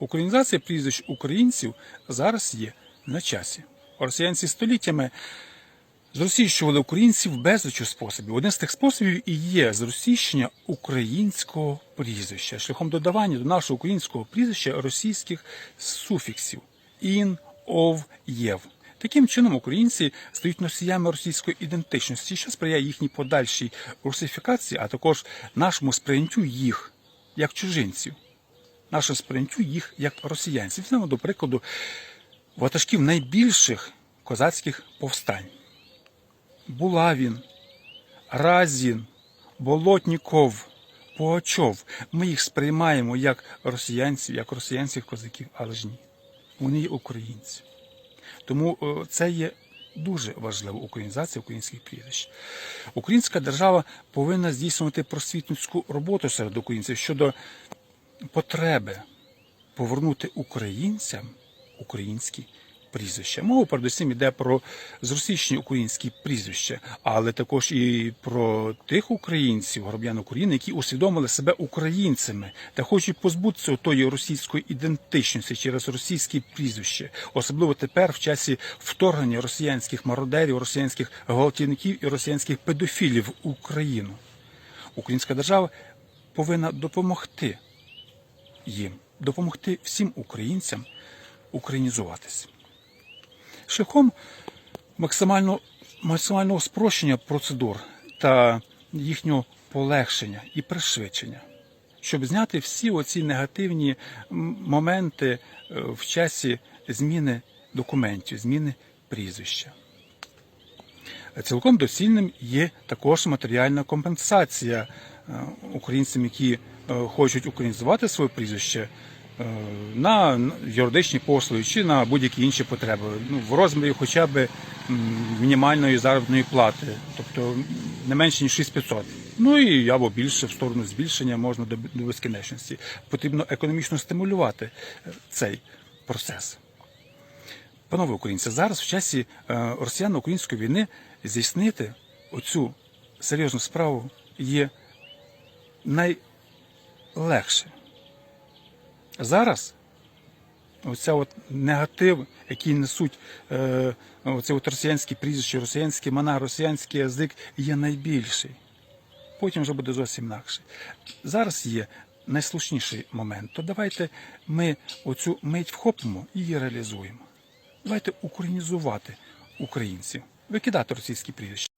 Українізація прізвищ українців зараз є на часі. Росіянці століттями зросійщували українців безлічу способів. Один з тих способів і є зросійщення українського прізвища шляхом додавання до нашого українського прізвища російських суфіксів ін, ов, єв. Таким чином українці стають носіями російської ідентичності, що сприяє їхній подальшій русифікації, а також нашому сприйняттю їх як чужинців, нашому сприйняттю їх як росіянців. Візьмемо до прикладу ватажків найбільших козацьких повстань. Булавін, Разін, Болотніков, Пугачов. Ми їх сприймаємо як росіянців, як росіянських козаків, але ж ні. Вони є українці. Тому е, це є дуже важливо українізація українських прізвищ. Українська держава повинна здійснювати просвітницьку роботу серед українців щодо потреби повернути українцям українські прізвища. Мова передусім йде про зросійщені українські прізвища, але також і про тих українців, громадян України, які усвідомили себе українцями та хочуть позбутися тої російської ідентичності через російські прізвища, особливо тепер в часі вторгнення росіянських мародерів, росіянських гвалтівників і росіянських педофілів в Україну. Українська держава повинна допомогти їм, допомогти всім українцям українізуватись. Шляхом максимально, максимального спрощення процедур та їхнього полегшення і пришвидшення, щоб зняти всі оці негативні моменти е, в часі зміни документів, зміни прізвища. Цілком доцільним є також матеріальна компенсація е, українцям, які хочуть українізувати своє прізвище е, на юридичні послуги чи на будь-які інші потреби, ну, в розмірі хоча б мінімальної заробітної плати, тобто не менше ніж 6500. Ну і або більше в сторону збільшення можна до безкінечності. Потрібно економічно стимулювати е, цей процес. Панове українці, зараз в часі е, росіяно-української війни здійснити оцю серйозну справу є найлегше. Зараз оця от негатив, який несуть е, оце от росіянські прізвища, росіянські мана, росіянський язик, є найбільший. Потім вже буде зовсім інакше. Зараз є найслушніший момент. То давайте ми оцю мить вхопимо і її реалізуємо. Давайте українізувати українців, викидати російські прізвища.